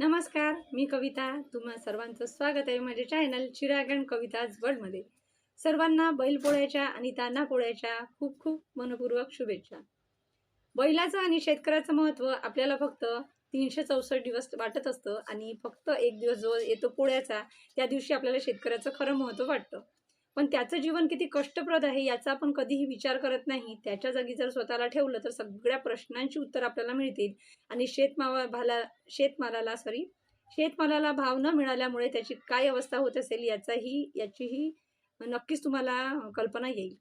नमस्कार मी कविता. तुम्हा सर्वांचं स्वागत आहे माझे चॅनल चिरागण कविताज वर्ल्डमध्ये सर्वांना बैलपोळ्याच्या आणि ताना पोळ्याच्या खूप खूप मनपूर्वक शुभेच्छा. बैलाचं आणि शेतकऱ्याचं महत्त्व आपल्याला फक्त तीनशे चौसष्ट दिवस वाटत असतं आणि फक्त एक दिवस जो येतो पोळ्याचा त्या दिवशी आपल्याला शेतकऱ्याचं खरं महत्त्व वाटतं. पण त्याचं जीवन किती कष्टप्रद आहे याचा आपण कधीही विचार करत नाही. त्याच्या जागी जर स्वतःला ठेवलं तर सगळ्या प्रश्नांची उत्तर आपल्याला मिळतील. आणि शेतमावा भाला शेतमालाला सॉरी शेतमालाला भाव न मिळाल्यामुळे त्याची काय अवस्था होत असेल याचाही याचीही नक्कीच तुम्हाला कल्पना येईल.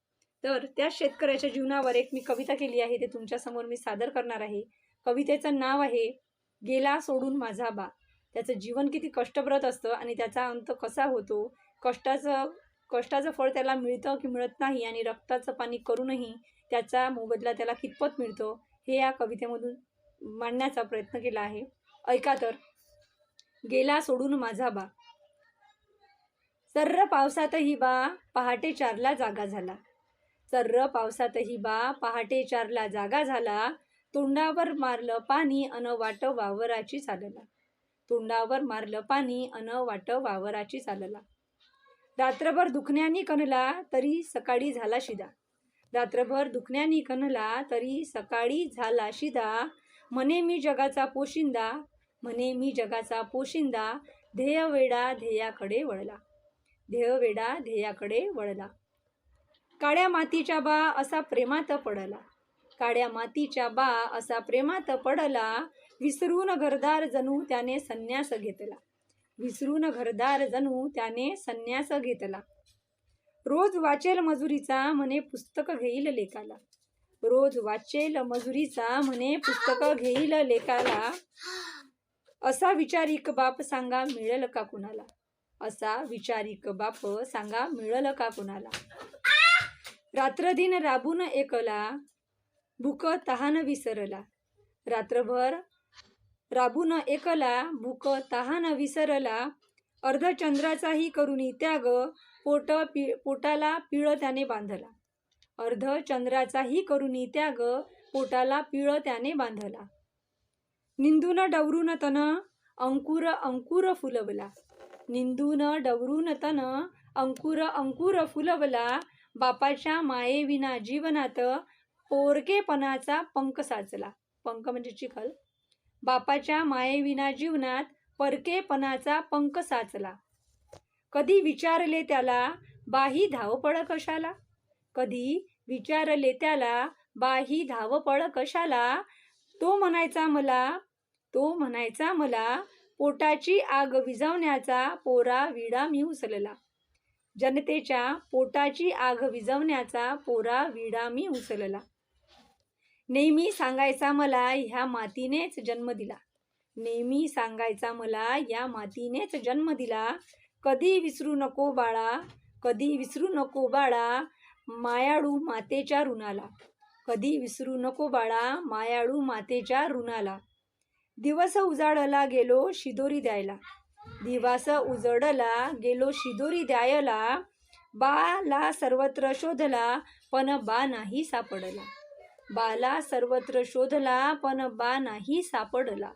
तर त्या शेतकऱ्याच्या जीवनावर एक मी कविता केली आहे ते तुमच्यासमोर मी सादर करणार आहे. कवितेचं नाव आहे गेला सोडून माझा बा. त्याचं जीवन किती कष्टप्रद असतं आणि त्याचा अंत कसा होतो? कष्टाचं कष्टाचं फळ त्याला मिळतं की मिळत नाही आणि रक्ताचं पाणी करूनही त्याचा मोबदला त्याला कितपत मिळतो हे या कवितेमधून मांडण्याचा प्रयत्न केला आहे. ऐका तर. गेला सोडून माझा बा. सर्र पावसातही बा पहाटे चारला जागा झाला. सर्र पावसातही बा पहाटे चारला जागा झाला. तोंडावर मारलं पाणी अन वाट वावराची चालला तोंडावर मारलं पाणी अन वाट वावराची चालला रात्रभर दुखण्यानी कणला तरी सकाळी झाला शिदा. रात्रभर दुखण्यानी कणला तरी सकाळी झाला शिदा. म्हणे मी जगाचा पोशिंदा म्हणे मी जगाचा पोशिंदा ध्येय वेडा ध्येयाकडे वळला. ध्येय वेडा ध्येयाकडे वळला. काळ्या मातीच्या बा असा प्रेमात पडला. काळ्या मातीच्या बा असा प्रेमात पडला. विसरून घरदार जणू त्याने संन्यास घेतला. विसरून घरदार जणू त्याने संन्यास घेतला. रोज वाचेल मजुरीचा म्हणे पुस्तक घेईल लेखाला रोज वाचेल मजुरीचा म्हणे पुस्तक घेईल लेखाला असा विचारिक बाप सांगा मिळेल का कुणाला? असा विचारिक बाप सांगा मिळेल का कुणाला? रात्रदिन राबून एकला भूक तहान विसरला. रात्रभर राबून एकला भूक तहान विसरला अर्धचंद्राचाही करुणी त्याग पोट पि पोटाला पिळ त्याने बांधला. अर्धचंद्राचाही करुणी त्याग पोटाला पिळ त्याने बांधला. निंदून डवरून तन अंकुर अंकुर फुलवला. निंदून डवरून तन अंकुर अंकुर फुलवला. बापाच्या मायेविना जीवनात पोरकेपणाचा पंख साचला. पंख म्हणजे चिखल. बापाच्या मायेविना जीवनात परकेपणाचा पंख साचला. कधी विचारले त्याला बाही धावपळ कशाला? कधी विचारले त्याला बाही धावपळ कशाला? तो म्हणायचा मला तो म्हणायचा मला पोटाची आग विझवण्याचा पोरा विडा मी उचलला. जनतेच्या पोटाची आग विझवण्याचा पोरा विडा मी उचलला. नेहमी सांगायचा मला ह्या मातीनेच जन्म दिला. नेहमी सांगायचा मला या मातीनेच जन्म दिला. कधी विसरू नको बाळा कधी विसरू नको बाळा मायाळू मातेच्या ऋणाला. कधी विसरू नको बाळा मायाळू मातेच्या ऋणाला. दिवस उजाडला गेलो शिदोरी द्यायला. दिवस उजडला गेलो शिदोरी द्यायला. बाला सर्वत्र शोधला पण बा नाही सापडला. बाला सर्वत्र शोधला पण बा नाही सापडला.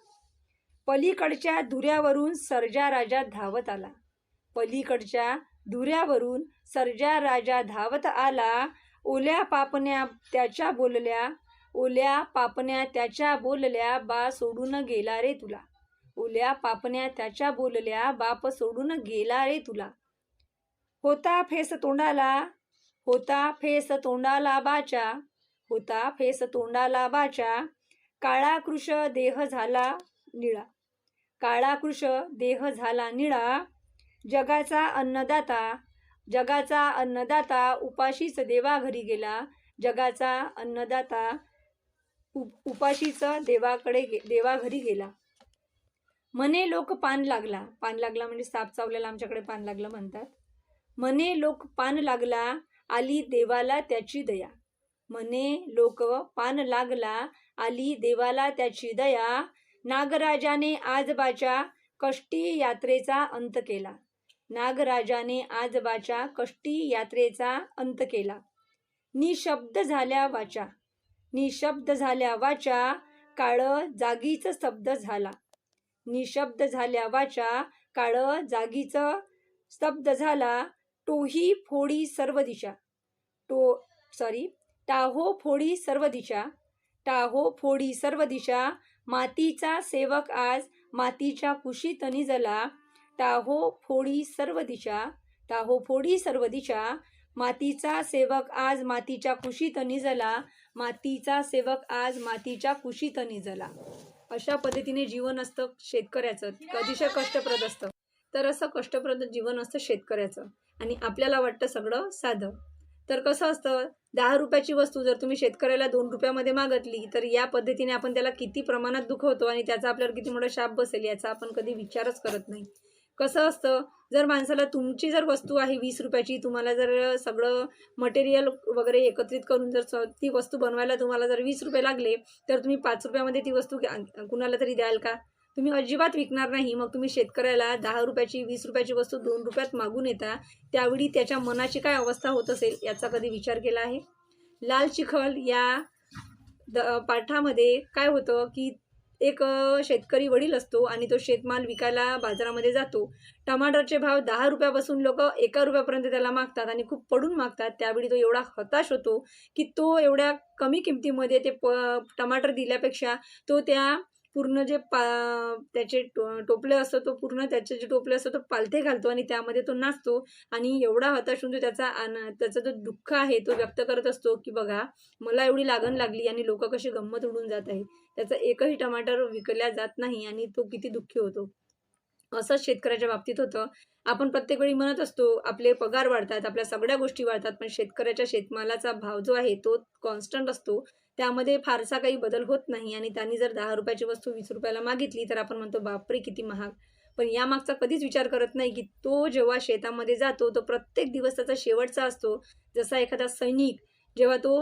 पलीकडच्या धुऱ्यावरून सर्जा राजा धावत आला. पलीकडच्या धुऱ्यावरून सर्जा राजा धावत आला. ओल्या पापण्या त्याच्या बोलल्या ओल्या पापण्या त्याच्या बोलल्या बा सोडून गेला रे तुला. ओल्या पापण्या त्याच्या बोलल्या बाप सोडून गेला रे तुला. होता फेस तोंडाला होता फेस तोंडाला बाच्या. होता. फेस तोंडाला बाचा. काळाकृश देह झाला निळा. काळाकृश देह झाला निळा. जगाचा अन्नदाता. जगाचा अन्नदाता उपाशीच देवा घरी गेला. जगाचा अन्नदाता उप उपाशीच देवाकडे गे देवा घरी गेला. मने लोक पान लागला. पान लागला म्हणजे साप चावलेला आमच्याकडे पान लागलं म्हणतात. मने लोक पान लागला. आली देवाला त्याची दया. म्हणे लोक पान लागला आली देवाला त्याची दया. नागराजाने आजबाच्या कष्टी यात्रेचा अंत केला. नागराजाने आजबाच्या कष्टी यात्रेचा अंत केला. निशब्द झाल्या वाचा. निशब्द झाल्या वाचा काळ जागीच स्तब्ध झाला. निशब्द झाल्या वाचा काळ जागीच स्तब्ध झाला. टोही फोडी सर्व दिशा. टो सॉरी टाहो फोडी सर्व दिशा. टाहो फोडी सर्व दिशा. मातीचा सेवक आज मातीच्या कुशीत निजला टाहो फोडी सर्व दिशा. टाहो फोडी सर्व दिशा. मातीचा सेवक आज मातीच्या कुशीत निजला मातीचा सेवक आज मातीच्या कुशीत निजला अशा पद्धतीने जीवन असतं शेतकऱ्याचं. अतिशय कष्टप्रद असतं. तर असं कष्टप्रद जीवन असतं शेतकऱ्याचं. आणि आपल्याला वाटतं सगळं साधं. तर कसं असतं दहा रुपयाची वस्तू जर तुम्ही शेतकऱ्याला दोन रुपयामध्ये मागितली तर या पद्धतीने आपण त्याला किती प्रमाणात दुखवतो आणि त्याचा आपल्यावर किती मोठा शाप बसेल याचा आपण कधी विचारच करत नाही. कसं असतं जर माणसाला तुमची जर वस्तू आहे वीस रुपयाची तुम्हाला जर सगळं मटेरियल वगैरे एकत्रित करून जर स- ती वस्तू बनवायला तुम्हाला जर वीस रुपये लागले तर तुम्ही पाच रुपयामध्ये ती वस्तू घ्या- कुणाला तरी द्याल का? तुम्ही अजिबात विकणार नाही. मग तुम्ही शेतकऱ्याला दहा रुपयाची वीस रुपयाची वस्तू दोन रुपयात मागून येता त्यावेळी त्याच्या मनाची काय अवस्था होत असेल याचा कधी विचार केला आहे? लाल चिखल या द पाठामध्ये काय होतं की एक शेतकरी वडील असतो आणि तो शेतमाल विकायला बाजारामध्ये जातो. टमाटरचे भाव दहा रुपयापासून लोक एका रुपयापर्यंत त्याला मागतात आणि खूप पडून मागतात. त्यावेळी तो एवढा हताश होतो की तो एवढ्या कमी किमतीमध्ये ते प टमाटर दिल्यापेक्षा तो त्या पूर्ण जे पा त्याचे टो टोपले असतं तो पूर्ण त्याचे जे टोपले असतं तो पालथे घालतो आणि त्यामध्ये तो नाचतो आणि एवढा हताश होऊन तो त्याचा आन त्याचा जो दुःख आहे तो व्यक्त करत असतो की बघा मला एवढी लागण लागली आणि लोक कशी गंमत उडून जात आहे त्याचा एकही टमाटर विकल्या जात नाही आणि तो किती दुःखी होतो. असंच शेतकऱ्याच्या बाबतीत होतं. आपण प्रत्येक वेळी म्हणत असतो आपले पगार वाढतात आपल्या सगळ्या गोष्टी वाढतात पण शेतकऱ्याच्या शेतमालाचा भाव जो आहे तो कॉन्स्टंट असतो. त्यामध्ये फारसा काही बदल होत नाही आणि त्यांनी जर दहा रुपयाची वस्तू वीस रुपयाला मागितली तर आपण म्हणतो बापरे किती महाग. पण यामागचा कधीच विचार करत नाही की तो जेव्हा शेतामध्ये जातो तो प्रत्येक दिवस त्याचा शेवटचा असतो. जसा एखादा सैनिक जेव्हा तो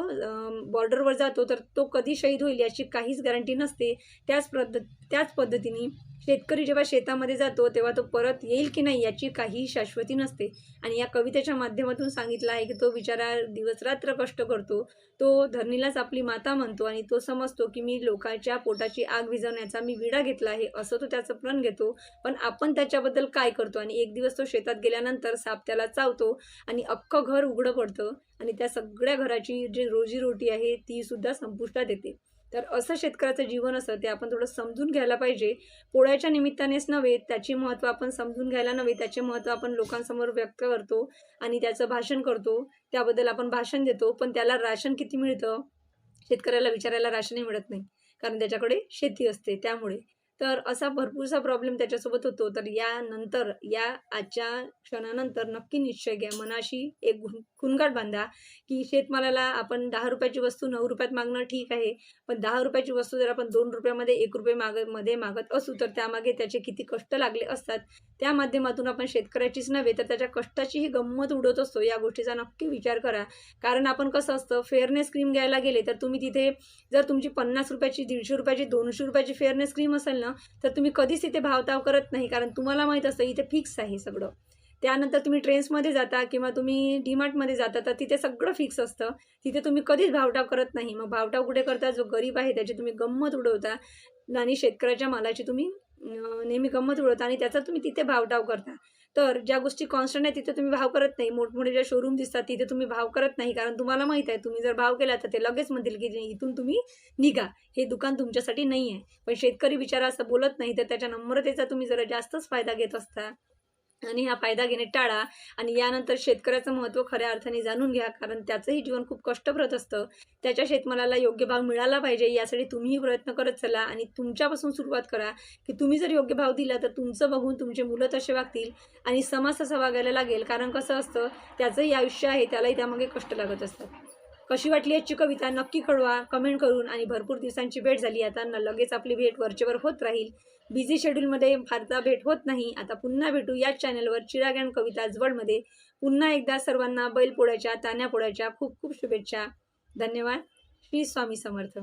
बॉर्डरवर जातो तर तो कधी शहीद होईल याची काहीच गॅरंटी नसते. त्याच पद्ध त्याच पद्धतीने शेतकरी जेव्हा शेतामध्ये जातो तेव्हा तो परत येईल की नाही याची काही शाश्वती नसते. आणि या कवितेच्या माध्यमातून सांगितलं आहे की तो बिचारा दिवसरात्र कष्ट करतो. तो धरणीलाच आपली माता म्हणतो आणि तो समजतो की मी लोकांच्या पोटाची आग विझवण्याचा मी विडा घेतला आहे असं तो त्याचं प्रण घेतो. पण आपण त्याच्याबद्दल काय करतो? आणि एक दिवस तो शेतात गेल्यानंतर साप त्याला चावतो आणि अख्खं घर उघडं पडतं आणि त्या सगळ्या घराची जी रोजीरोटी आहे ती सुद्धा संपुष्टात येते. तर असं शेतकऱ्याचं जीवन असं ते आपण थोडं समजून घ्यायला पाहिजे. पोळ्याच्या निमित्तानेच नव्हे त्याचे महत्त्व आपण समजून घ्यायला नव्हे त्याचे महत्त्व आपण लोकांसमोर व्यक्त करतो आणि त्याचं भाषण करतो. त्याबद्दल आपण भाषण देतो पण त्याला राशन किती मिळतं? शेतकऱ्याला विचारायला राशनही मिळत नाही कारण त्याच्याकडे शेती असते. त्यामुळे तर असा भरपूरसा प्रॉब्लेम त्याच्यासोबत होतो. तर यानंतर या आजच्या क्षणानंतर नक्की निश्चय घ्या. मनाशी एक गुण- खुणगाट बांधा की शेतमालाला आपण दहा रुपयाची वस्तू नऊ रुपयात मागणं ठीक आहे. पण दहा रुपयाची वस्तू जर आपण दोन रुपयामध्ये एक रुपये मागमध्ये मागत असू तर त्यामागे त्याचे किती कष्ट लागले असतात? त्या माध्यमातून आपण शेतकऱ्याचीच नव्हे तर त्याच्या कष्टाचीही गंमत उडवत असतो. या गोष्टीचा नक्की विचार करा. कारण आपण कसं असतं फेअरनेस क्रीम घ्यायला गेले तर तुम्ही तिथे जर तुमची पन्नास रुपयाची दीडशे रुपयाची दोनशे रुपयाची फेअरनेस क्रीम असेल ना तर तुम्ही कधीच इथे भावताव करत नाही कारण तुम्हाला माहीत असतं इथे फिक्स आहे सगळं. त्यानंतर तुम्ही ट्रेन्समध्ये जाता किंवा तुम्ही डीमार्टमध्ये जाता तर तिथे सगळं फिक्स असतं. तिथे तुम्ही कधीच भावटाव करत नाही. मग भावटाव कुठे करता? जो गरीब आहे त्याची तुम्ही गंमत उडवता आणि शेतकऱ्याच्या मालाची तुम्ही नेहमी गंमत उडवता आणि त्याचा तुम्ही तिथे भावटाव करता. तर ज्या गोष्टी कॉन्स्टंट आहे तिथे तुम्ही भाव करत नाही. मोठमोठे ज्या शोरूम दिसतात तिथे तुम्ही भाव करत नाही. कारण तुम्हाला माहीत आहे तुम्ही जर भाव केला तर ते लगेच म्हणतील की इथून तुम्ही निघा. हे दुकान तुमच्यासाठी नाही आहे पण शेतकरी बिचारा असं बोलत नाही तर त्याच्या नम्रतेचा तुम्ही जरा जास्तच फायदा घेत असता. आणि हा फायदा घेणे टाळा. आणि यानंतर शेतकऱ्याचं महत्त्व खऱ्या अर्थाने जाणून घ्या कारण त्याचंही जीवन खूप कष्टप्रत असतं. त्याच्या शेतमालाला योग्य भाव मिळाला पाहिजे यासाठी तुम्हीही प्रयत्न करत चला आणि तुमच्यापासून सुरुवात करा की तुम्ही जर योग्य भाव दिला तर तुमचं बघून तुमचे मुलं तसे वागतील आणि समाज तसा वागायला लागेल. कारण कसं असतं त्याचंही आयुष्य आहे त्यालाही त्यामागे कष्ट लागत असतात. कशी वाटली याची कविता? नक्की कळवा. कमेंट करून आणि भरपूर दिवसांची भेट झाली. आता न लगेच आपली भेट वरचेवर होत राहील. बिझी शेड्यूलमध्ये फारसा भेट होत नाही. आता पुन्हा भेटू याच चॅनलवर चिरागण कविता जवळमध्ये पुन्हा एकदा सर्वांना बैलपोळ्याच्या तान्या पोळ्याच्या खूप खूप शुभेच्छा. धन्यवाद. श्री स्वामी समर्थ.